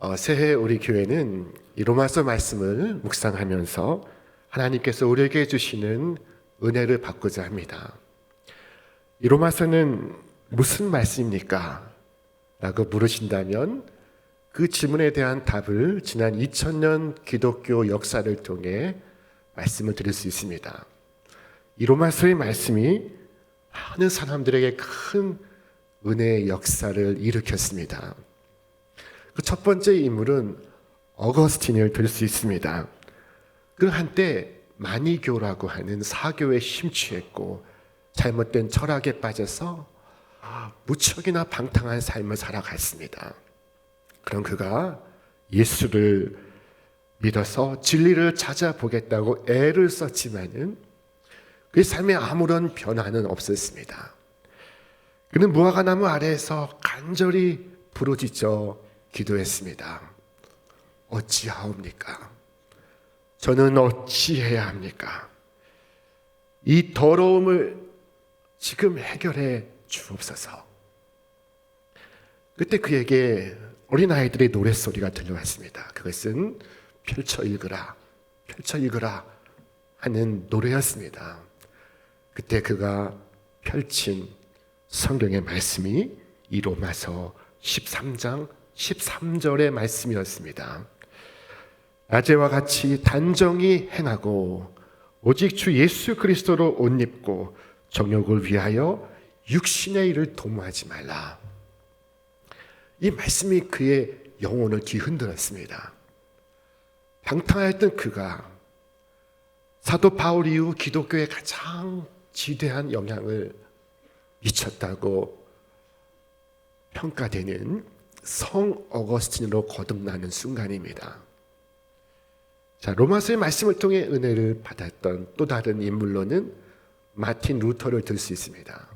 어, 새해 우리 교회는 이 로마서 말씀을 묵상하면서 하나님께서 우리에게 주시는 은혜를 받고자 합니다. 이 로마서는 무슨 말씀입니까? 라고 물으신다면 그 질문에 대한 답을 지난 2000년 기독교 역사를 통해 말씀을 드릴 수 있습니다. 이 로마서의 말씀이 많은 사람들에게 큰 은혜의 역사를 일으켰습니다. 그 첫 번째 인물은 어거스틴을 들 수 있습니다. 그 한때 마니교라고 하는 사교에 심취했고 잘못된 철학에 빠져서 무척이나 방탕한 삶을 살아갔습니다. 그럼 그가 예수를 믿어서 진리를 찾아보겠다고 애를 썼지만은 그의 삶에 아무런 변화는 없었습니다. 그는 무화과나무 아래에서 간절히 부르짖어 기도했습니다. 어찌하옵니까? 저는 어찌해야 합니까? 이 더러움을 지금 해결해 주옵소서. 그때 그에게 어린아이들의 노랫소리가 들려왔습니다. 그것은 펼쳐 읽으라, 펼쳐 읽으라 하는 노래였습니다. 그때 그가 펼친 성경의 말씀이 이 로마서 13장 13절의 말씀이었습니다. 낮에와 같이 단정히 행하고 오직 주 예수 그리스도로 옷 입고 정욕을 위하여 육신의 일을 도모하지 말라. 이 말씀이 그의 영혼을 뒤흔들었습니다. 방탕하였던 그가 사도 바울 이후 기독교에 가장 지대한 영향을 미쳤다고 평가되는 성 어거스틴으로 거듭나는 순간입니다. 자, 로마서의 말씀을 통해 은혜를 받았던 또 다른 인물로는 마틴 루터를 들 수 있습니다.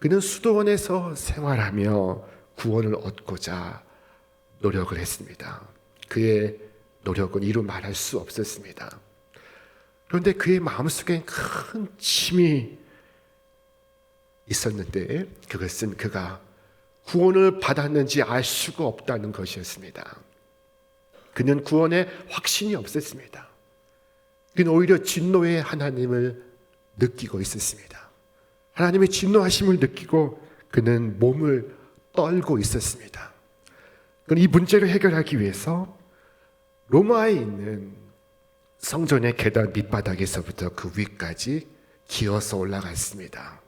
그는 수도원에서 생활하며 구원을 얻고자 노력을 했습니다. 그의 노력은 이루 말할 수 없었습니다. 그런데 그의 마음속에 큰 짐이 있었는데 그것은 그가 구원을 받았는지 알 수가 없다는 것이었습니다. 그는 구원에 확신이 없었습니다. 그는 오히려 진노의 하나님을 느끼고 있었습니다. 하나님의 진노하심을 느끼고 그는 몸을 떨고 있었습니다. 이 문제를 해결하기 위해서 로마에 있는 성전의 계단 밑바닥에서부터 그 위까지 기어서 올라갔습니다.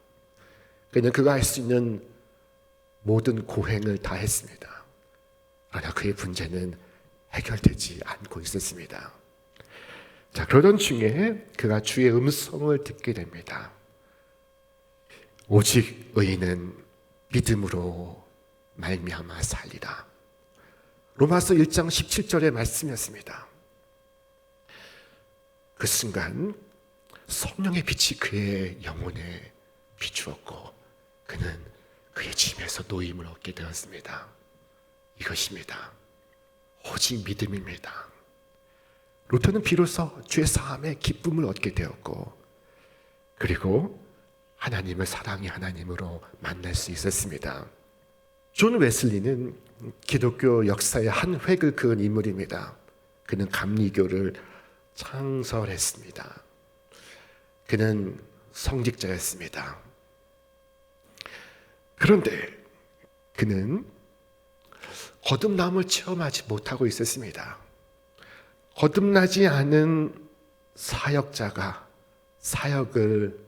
그는 그가 할 수 있는 모든 고행을 다 했습니다. 그러나 그의 문제는 해결되지 않고 있었습니다. 자, 그러던 중에 그가 주의 음성을 듣게 됩니다. 오직 의인은 믿음으로 말미암아 살리라. 로마서 1장 17절의 말씀이었습니다. 그 순간 성령의 빛이 그의 영혼에 비추었고 그는 그의 짐에서 노임을 얻게 되었습니다. 이것입니다. 오직 믿음입니다. 루터는 비로소 죄 사함의 기쁨을 얻게 되었고 그리고 하나님을 사랑의 하나님으로 만날 수 있었습니다. 존 웨슬리는 기독교 역사의 한 획을 그은 인물입니다. 그는 감리교를 창설했습니다. 그는 성직자였습니다. 그런데 그는 거듭남을 체험하지 못하고 있었습니다. 거듭나지 않은 사역자가 사역을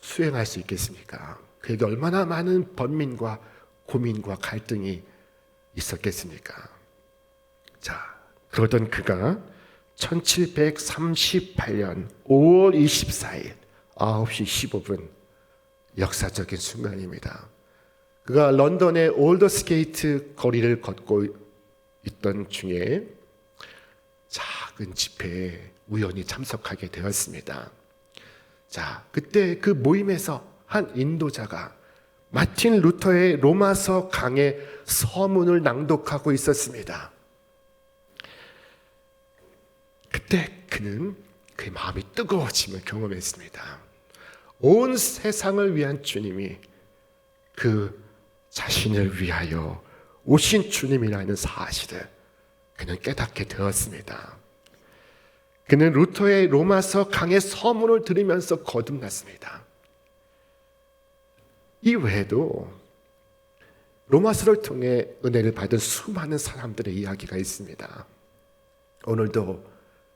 수행할 수 있겠습니까? 그에게 얼마나 많은 번민과 고민과 갈등이 있었겠습니까? 자, 그러던 그가 1738년 5월 24일 9시 15분 역사적인 순간입니다. 그가 런던의 올더스게이트 거리를 걷고 있던 중에 작은 집회에 우연히 참석하게 되었습니다. 자, 그때 그 모임에서 한 인도자가 마틴 루터의 로마서 강의 서문을 낭독하고 있었습니다. 그때 그는 그의 마음이 뜨거워짐을 경험했습니다. 온 세상을 위한 주님이 그 자신을 위하여 오신 주님이라는 사실을 그는 깨닫게 되었습니다. 그는 루터의 로마서 강의 서문을 들으면서 거듭났습니다. 이 외에도 로마서를 통해 은혜를 받은 수많은 사람들의 이야기가 있습니다. 오늘도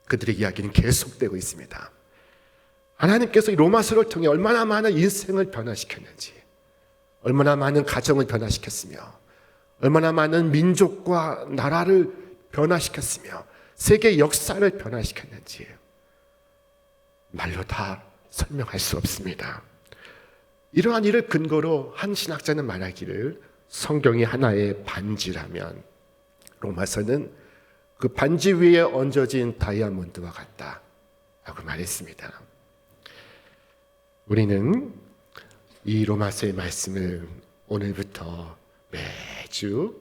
그들의 이야기는 계속되고 있습니다. 하나님께서 이 로마서를 통해 얼마나 많은 인생을 변화시켰는지, 얼마나 많은 가정을 변화시켰으며, 얼마나 많은 민족과 나라를 변화시켰으며, 세계 역사를 변화시켰는지, 말로 다 설명할 수 없습니다. 이러한 일을 근거로 한 신학자는 말하기를 성경이 하나의 반지라면 로마서는 그 반지 위에 얹어진 다이아몬드와 같다. 라고 말했습니다. 우리는 이 로마서의 말씀을 오늘부터 매주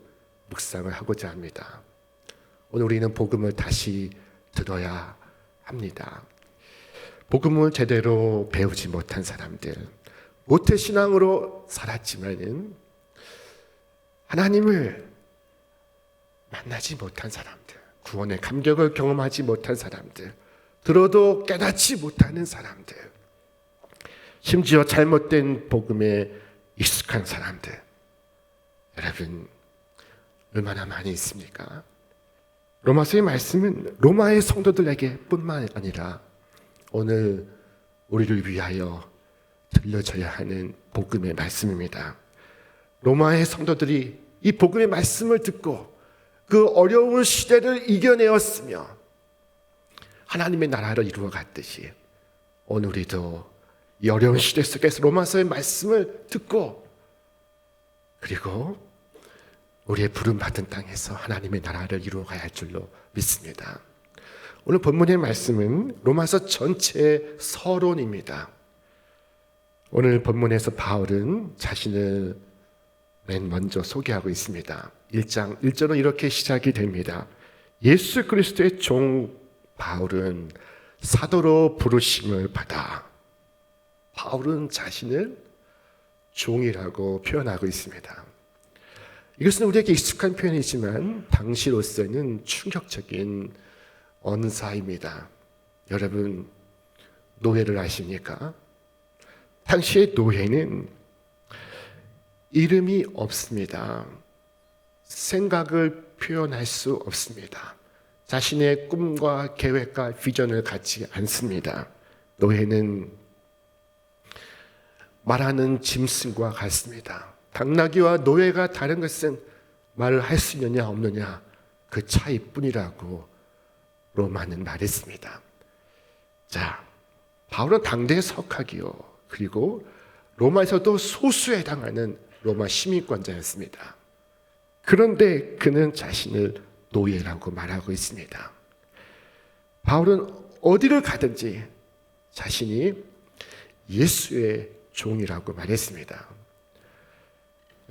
묵상을 하고자 합니다. 오늘 우리는 복음을 다시 들어야 합니다. 복음을 제대로 배우지 못한 사람들, 모태 신앙으로 살았지만은 하나님을 만나지 못한 사람들, 구원의 감격을 경험하지 못한 사람들, 들어도 깨닫지 못하는 사람들, 심지어 잘못된 복음에 익숙한 사람들, 여러분 얼마나 많이 있습니까? 로마서의 말씀은 로마의 성도들에게 뿐만 아니라 오늘 우리를 위하여 들려져야 하는 복음의 말씀입니다. 로마의 성도들이 이 복음의 말씀을 듣고 그 어려운 시대를 이겨내었으며 하나님의 나라를 이루어 갔듯이 오늘 우리도 이 어려운 시대 속에서 로마서의 말씀을 듣고 그리고 우리의 부름 받은 땅에서 하나님의 나라를 이루어 가야 할 줄로 믿습니다. 오늘 본문의 말씀은 로마서 전체의 서론입니다. 오늘 본문에서 바울은 자신을 맨 먼저 소개하고 있습니다. 1장 1절은 이렇게 시작이 됩니다. 예수 그리스도의 종 바울은 사도로 부르심을 받아 바울은 자신을 종이라고 표현하고 있습니다. 이것은 우리에게 익숙한 표현이지만 당시로서는 충격적인 언사입니다. 여러분 노예를 아십니까? 당시의 노예는 이름이 없습니다. 생각을 표현할 수 없습니다. 자신의 꿈과 계획과 비전을 갖지 않습니다. 노예는 말하는 짐승과 같습니다. 당나귀와 노예가 다른 것은 말을 할 수 있느냐 없느냐 그 차이뿐이라고 로마는 말했습니다. 자, 바울은 당대의 석학이요. 그리고 로마에서도 소수에 해당하는 로마 시민권자였습니다. 그런데 그는 자신을 노예라고 말하고 있습니다. 바울은 어디를 가든지 자신이 예수의 종이라고 말했습니다.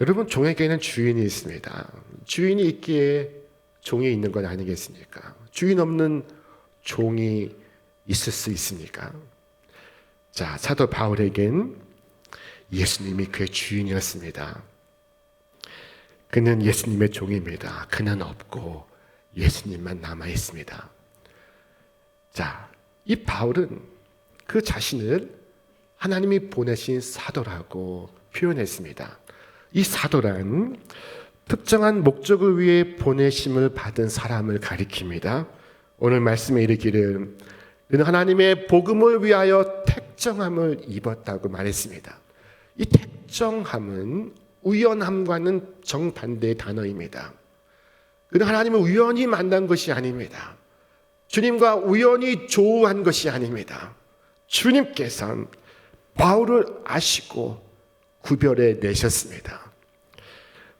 여러분, 종에게는 주인이 있습니다. 주인이 있기에 종이 있는 건 아니겠습니까? 주인 없는 종이 있을 수 있습니까? 자, 사도 바울에겐 예수님이 그의 주인이었습니다. 그는 예수님의 종입니다. 그는 없고 예수님만 남아 있습니다. 자, 이 바울은 그 자신을 하나님이 보내신 사도라고 표현했습니다. 이 사도란 특정한 목적을 위해 보내심을 받은 사람을 가리킵니다. 오늘 말씀에 이르기를 그는 하나님의 복음을 위하여 택정함을 입었다고 말했습니다. 이 택정함은 우연함과는 정반대의 단어입니다. 그는 하나님을 우연히 만난 것이 아닙니다. 주님과 우연히 조우한 것이 아닙니다. 주님께서 바울을 아시고 구별해 내셨습니다.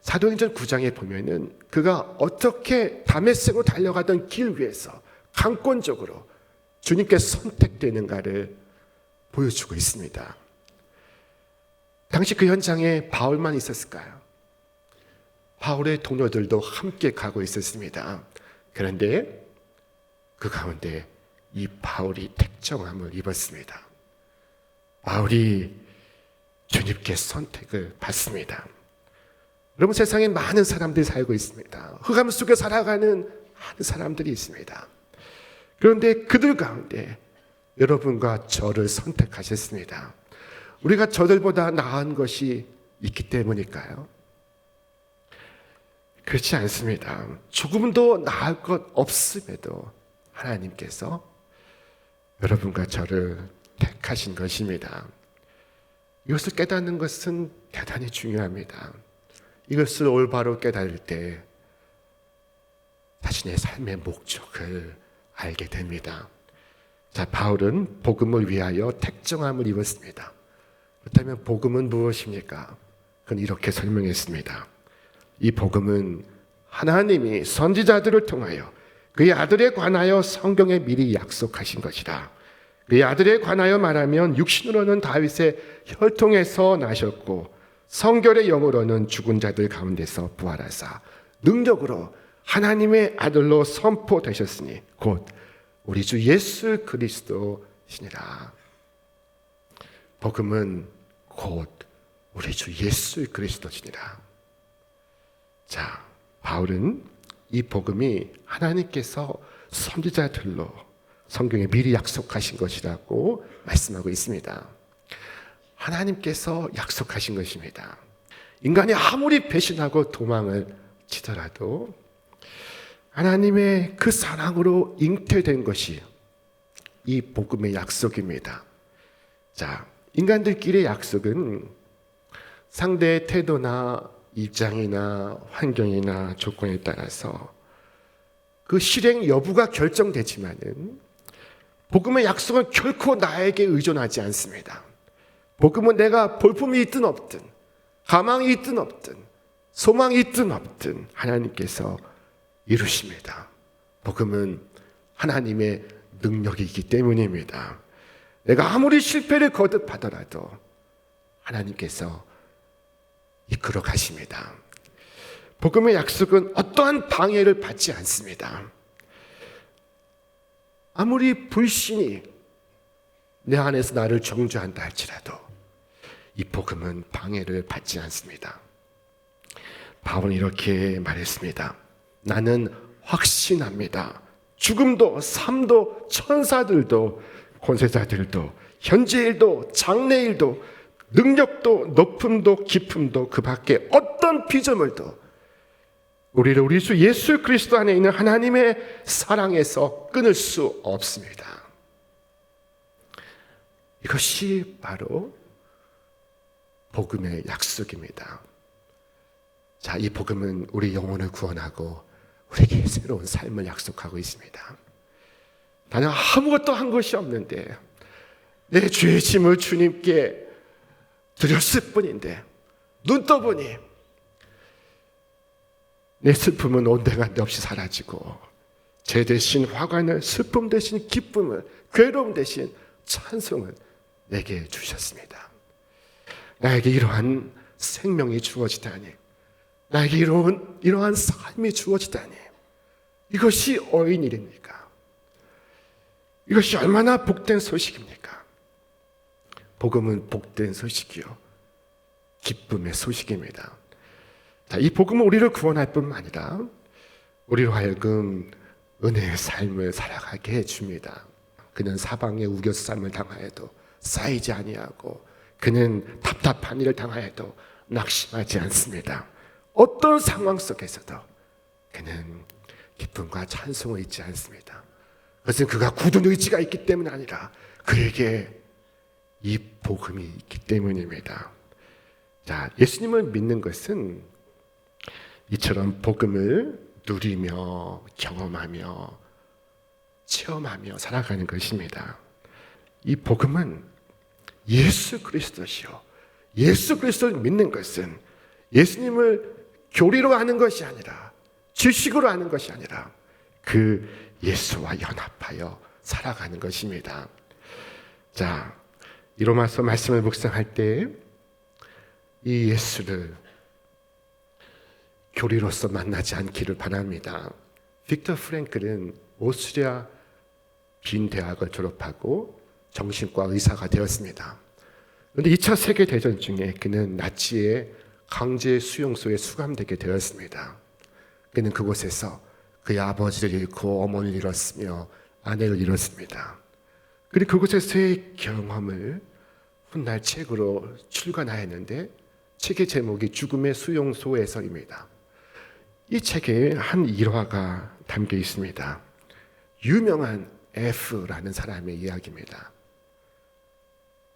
사도행전 9장에 보면은 그가 어떻게 다메섹으로 달려가던 길 위에서 강권적으로 주님께 선택되는가를 보여주고 있습니다. 당시 그 현장에 바울만 있었을까요? 바울의 동료들도 함께 가고 있었습니다. 그런데 그 가운데 이 바울이 택정함을 입었습니다. 바울이 주님께 선택을 받습니다. 여러분 세상에 많은 사람들이 살고 있습니다. 흑암 속에 살아가는 많은 사람들이 있습니다. 그런데 그들 가운데 여러분과 저를 선택하셨습니다. 우리가 저들보다 나은 것이 있기 때문일까요? 그렇지 않습니다. 조금도 나을 것 없음에도 하나님께서 여러분과 저를 택하신 것입니다. 이것을 깨닫는 것은 대단히 중요합니다. 이것을 올바로 깨달을 때 자신의 삶의 목적을 알게 됩니다. 자, 바울은 복음을 위하여 택정함을 입었습니다. 그렇다면 복음은 무엇입니까? 그건 이렇게 설명했습니다. 이 복음은 하나님이 선지자들을 통하여 그의 아들에 관하여 성경에 미리 약속하신 것이다. 그의 아들에 관하여 말하면 육신으로는 다윗의 혈통에서 나셨고 성결의 영으로는 죽은 자들 가운데서 부활하사 능력으로 하나님의 아들로 선포되셨으니 곧 우리 주 예수 그리스도시니라. 복음은 곧 우리 주 예수 그리스도시니라. 자, 바울은 이 복음이 하나님께서 선지자들로 성경에 미리 약속하신 것이라고 말씀하고 있습니다. 하나님께서 약속하신 것입니다. 인간이 아무리 배신하고 도망을 치더라도 하나님의 그 사랑으로 잉태된 것이 이 복음의 약속입니다. 자, 인간들끼리의 약속은 상대의 태도나 입장이나 환경이나 조건에 따라서 그 실행 여부가 결정되지만은 복음의 약속은 결코 나에게 의존하지 않습니다. 복음은 내가 볼품이 있든 없든 가망이 있든 없든 소망이 있든 없든 하나님께서 이루십니다. 복음은 하나님의 능력이기 때문입니다. 내가 아무리 실패를 거듭하더라도 하나님께서 이끌어 가십니다. 복음의 약속은 어떠한 방해를 받지 않습니다. 아무리 불신이 내 안에서 나를 정죄한다 할지라도 이 복음은 방해를 받지 않습니다. 바울은 이렇게 말했습니다. 나는 확신합니다. 죽음도 삶도 천사들도 권세자들도 현재일도 장래일도 능력도 높음도 깊음도 그 밖에 어떤 피조물도 우리를 우리 주 예수 그리스도 안에 있는 하나님의 사랑에서 끊을 수 없습니다. 이것이 바로 복음의 약속입니다. 자, 이 복음은 우리 영혼을 구원하고 우리에게 새로운 삶을 약속하고 있습니다. 나는 아무것도 한 것이 없는데 내 죄의 짐을 주님께 드렸을 뿐인데 눈 떠보니 내 슬픔은 온데간데 없이 사라지고 제 대신 화관을 슬픔 대신 기쁨을 괴로움 대신 찬송을 내게 주셨습니다. 나에게 이러한 생명이 주어지다니 나에게 이러한, 이러한 삶이 주어지다니 이것이 어인 일입니까? 이것이 얼마나 복된 소식입니까? 복음은 복된 소식이요. 기쁨의 소식입니다. 자, 이 복음은 우리를 구원할 뿐만 아니라 우리로 하여금 은혜의 삶을 살아가게 해줍니다. 그는 사방에 우겨쌈을 당하여도 쌓이지 아니하고 그는 답답한 일을 당하여도 낙심하지 않습니다. 어떤 상황 속에서도 그는 기쁨과 찬송을 잊지 않습니다. 그것은 그가 굳은 의지가 있기 때문이 아니라 그에게 이 복음이 있기 때문입니다. 자, 예수님을 믿는 것은 이처럼 복음을 누리며 경험하며 체험하며 살아가는 것입니다. 이 복음은 예수 그리스도시요. 예수 그리스도를 믿는 것은 예수님을 교리로 아는 것이 아니라 지식으로 아는 것이 아니라 그 예수와 연합하여 살아가는 것입니다. 자, 이 로마서 말씀을 묵상할 때 이 예수를 교리로서 만나지 않기를 바랍니다. 빅터 프랭클은 오스트리아 빈 대학을 졸업하고 정신과 의사가 되었습니다. 그런데 2차 세계 대전 중에 그는 나치의 강제 수용소에 수감되게 되었습니다. 그는 그곳에서 그의 아버지를 잃고 어머니를 잃었으며 아내를 잃었습니다. 그리고 그곳에서의 경험을 훗날 책으로 출간하였는데 책의 제목이 죽음의 수용소에서입니다. 이 책에 한 일화가 담겨 있습니다. 유명한 F라는 사람의 이야기입니다.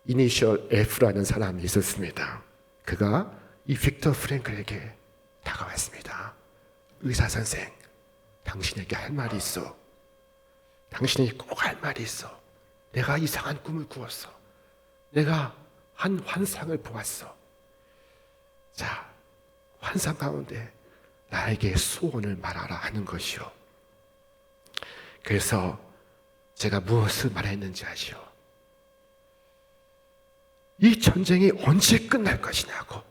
이니셜 F라는 사람이 있었습니다. 그가 이 빅터 프랭클에게 다가왔습니다. 의사 선생, 당신에게 할 말이 있어. 당신이 꼭 할 말이 있어. 내가 이상한 꿈을 꾸었어. 내가 한 환상을 보았어. 자, 환상 가운데 나에게 소원을 말하라 하는 것이요. 그래서 제가 무엇을 말했는지 아시오? 이 전쟁이 언제 끝날 것이냐고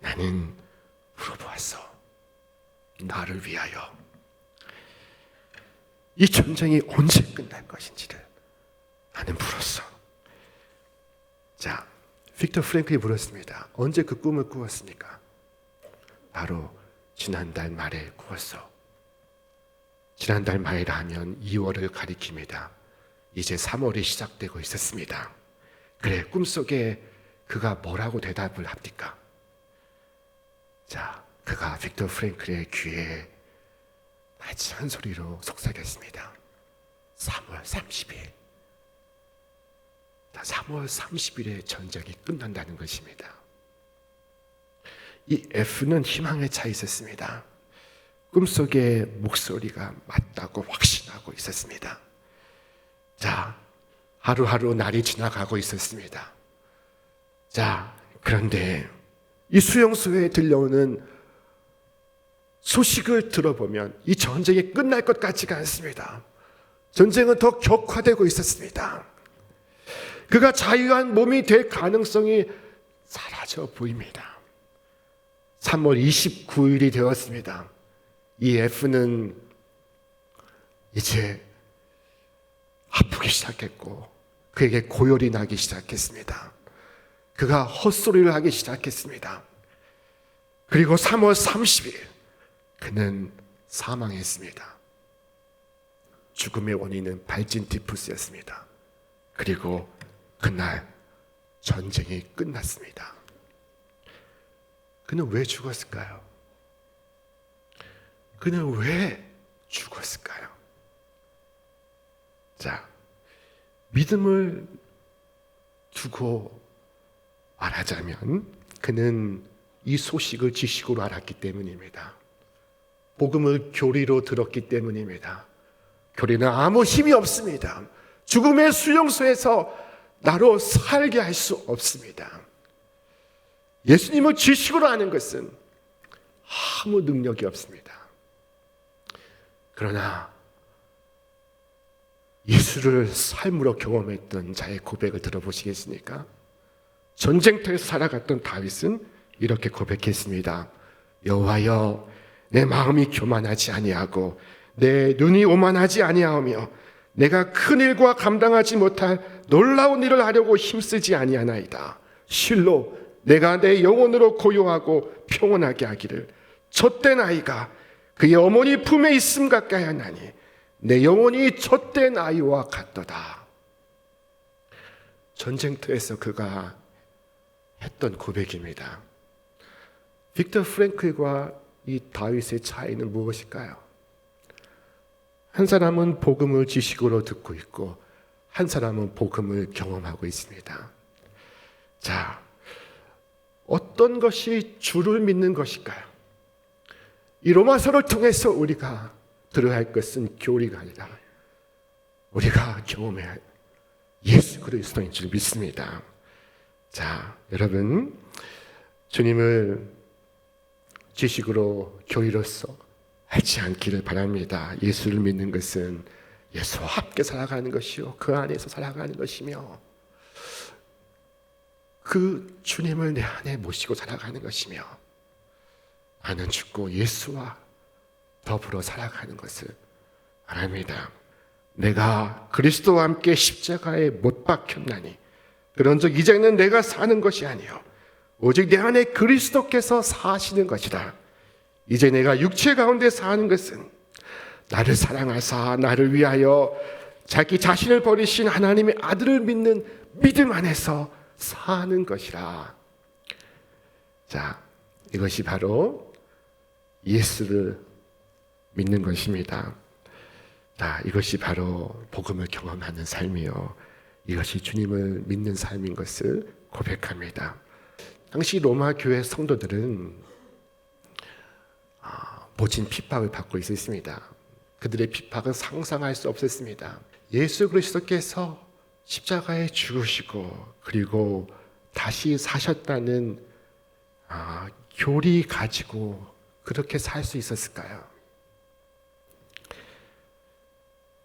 나는 물어보았어. 나를 위하여. 이 전쟁이 언제 끝날 것인지를 나는 물었어. 자, 빅터 프랭클이 물었습니다. 언제 그 꿈을 꾸었습니까? 바로 지난달 말에 꾸었어. 지난달 말이라 하면 2월을 가리킵니다. 이제 3월이 시작되고 있었습니다. 그래, 꿈속에 그가 뭐라고 대답을 합니까? 자, 그가 빅터 프랭클의 귀에 마지한 소리로 속삭였습니다. 3월 30일. 3월 30일에 전쟁이 끝난다는 것입니다. 이 F는 희망에 차 있었습니다. 꿈속에 목소리가 맞다고 확신하고 있었습니다. 자, 하루하루 날이 지나가고 있었습니다. 자, 그런데 이 수용소에 들려오는 소식을 들어보면 이 전쟁이 끝날 것 같지가 않습니다. 전쟁은 더 격화되고 있었습니다. 그가 자유한 몸이 될 가능성이 사라져 보입니다. 3월 29일이 되었습니다. 이 F는 이제 아프기 시작했고 그에게 고열이 나기 시작했습니다. 그가 헛소리를 하기 시작했습니다. 그리고 3월 30일 그는 사망했습니다. 죽음의 원인은 발진 디프스였습니다. 그리고 그날 전쟁이 끝났습니다. 그는 왜 죽었을까요? 그는 왜 죽었을까요? 자, 믿음을 두고 말하자면 그는 이 소식을 지식으로 알았기 때문입니다. 복음을 교리로 들었기 때문입니다. 교리는 아무 힘이 없습니다. 죽음의 수용소에서 나로 살게 할 수 없습니다. 예수님을 지식으로 아는 것은 아무 능력이 없습니다. 그러나 예수를 삶으로 경험했던 자의 고백을 들어보시겠습니까? 전쟁터에서 살아갔던 다윗은 이렇게 고백했습니다. 여호와여 내 마음이 교만하지 아니하고 내 눈이 오만하지 아니하며 내가 큰 일과 감당하지 못할 놀라운 일을 하려고 힘쓰지 아니하나이다. 실로 내가 내 영혼으로 고요하고 평온하게 하기를 젖된 아이가 그의 어머니 품에 있음 가까이 하나니 내 영혼이 젖된 아이와 같도다. 전쟁터에서 그가 했던 고백입니다. 빅터 프랭클과 이 다윗의 차이는 무엇일까요? 한 사람은 복음을 지식으로 듣고 있고 한 사람은 복음을 경험하고 있습니다. 자, 어떤 것이 주를 믿는 것일까요? 이 로마서를 통해서 우리가 들어야 할 것은 교리가 아니라 우리가 경험해야 할 예수 그리스도인 줄 믿습니다. 자, 여러분 주님을 지식으로 교리로서 알지 않기를 바랍니다. 예수를 믿는 것은 예수와 함께 살아가는 것이요. 그 안에서 살아가는 것이며 그 주님을 내 안에 모시고 살아가는 것이며 나는 죽고 예수와 더불어 살아가는 것을 바랍니다. 내가 그리스도와 함께 십자가에 못 박혔나니 그런즉 이제는 내가 사는 것이 아니요 오직 내 안에 그리스도께서 사시는 것이다. 이제 내가 육체 가운데 사는 것은 나를 사랑하사 나를 위하여 자기 자신을 버리신 하나님의 아들을 믿는 믿음 안에서 사는 것이라. 자, 이것이 바로 예수를 믿는 것입니다. 자, 이것이 바로 복음을 경험하는 삶이요. 이것이 주님을 믿는 삶인 것을 고백합니다. 당시 로마 교회 성도들은 아, 모진 핍박을 받고 있었습니다. 그들의 핍박은 상상할 수 없었습니다. 예수 그리스도께서 십자가에 죽으시고 그리고 다시 사셨다는 아, 교리 가지고 그렇게 살 수 있었을까요?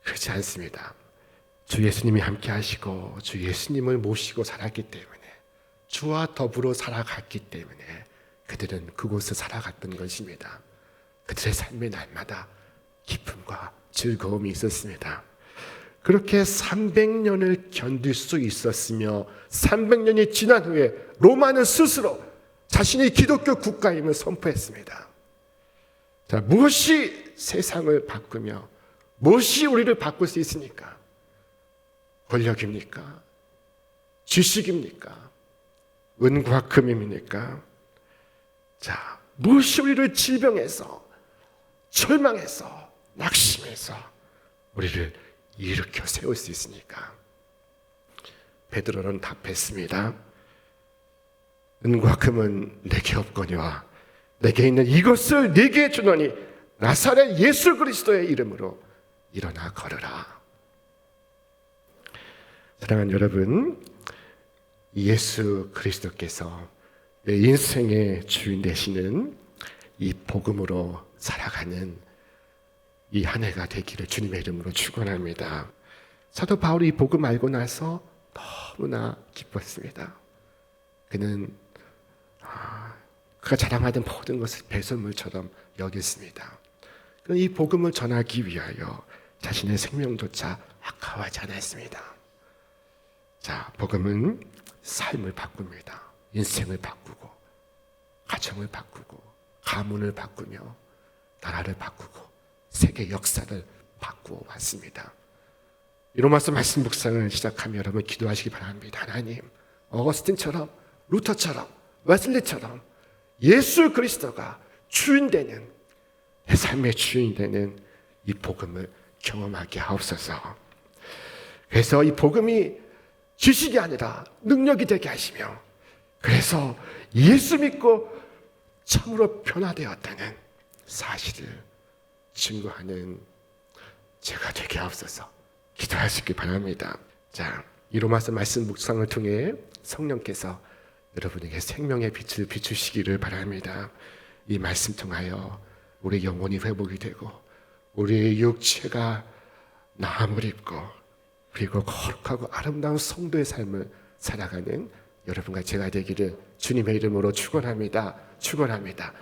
그렇지 않습니다. 주 예수님이 함께 하시고 주 예수님을 모시고 살았기 때문에 주와 더불어 살아갔기 때문에 그들은 그곳을 살아갔던 것입니다. 그들의 삶의 날마다 기쁨과 즐거움이 있었습니다. 그렇게 300년을 견딜 수 있었으며 300년이 지난 후에 로마는 스스로 자신이 기독교 국가임을 선포했습니다. 자, 무엇이 세상을 바꾸며 무엇이 우리를 바꿀 수 있습니까? 권력입니까? 지식입니까? 은과 금입니까? 자, 무엇이 우리를 질병에서 절망해서 낙심해서 우리를 일으켜 세울 수 있으니까 베드로는 답했습니다. 은과 금은 내게 없거니와 내게 있는 이것을 네게 주노니 나사렛 예수 그리스도의 이름으로 일어나 걸으라. 사랑하는 여러분, 예수 그리스도께서 내 인생의 주인 되시는 이 복음으로 살아가는 이 한 해가 되기를 주님의 이름으로 축원합니다. 사도 바울이 이 복음 알고 나서 너무나 기뻤습니다. 그는 아, 그가 자랑하던 모든 것을 배설물처럼 여겼습니다. 그는 이 복음을 전하기 위하여 자신의 생명조차 아까워하지 않았습니다. 자, 복음은 삶을 바꿉니다. 인생을 바꾸고, 가정을 바꾸고, 가문을 바꾸며, 나라를 바꾸고, 세계 역사를 바꾸어 왔습니다. 이 로마서 말씀 묵상을 시작하면 여러분 기도하시기 바랍니다. 하나님, 어거스틴처럼, 루터처럼, 웨슬리처럼 예수 그리스도가 주인 되는 내 삶의 주인 되는 이 복음을 경험하게 하옵소서. 그래서 이 복음이 지식이 아니라 능력이 되게 하시며 그래서 예수 믿고 참으로 변화되었다는 사실을 증거하는 제가 되게 하옵소서 기도하시기 바랍니다. 자, 이 로마서 말씀 묵상을 통해 성령께서 여러분에게 생명의 빛을 비추시기를 바랍니다. 이 말씀 통하여 우리 영혼이 회복이 되고 우리의 육체가 나음을 입고 그리고 거룩하고 아름다운 성도의 삶을 살아가는 여러분과 제가 되기를 주님의 이름으로 축원합니다. 축원합니다.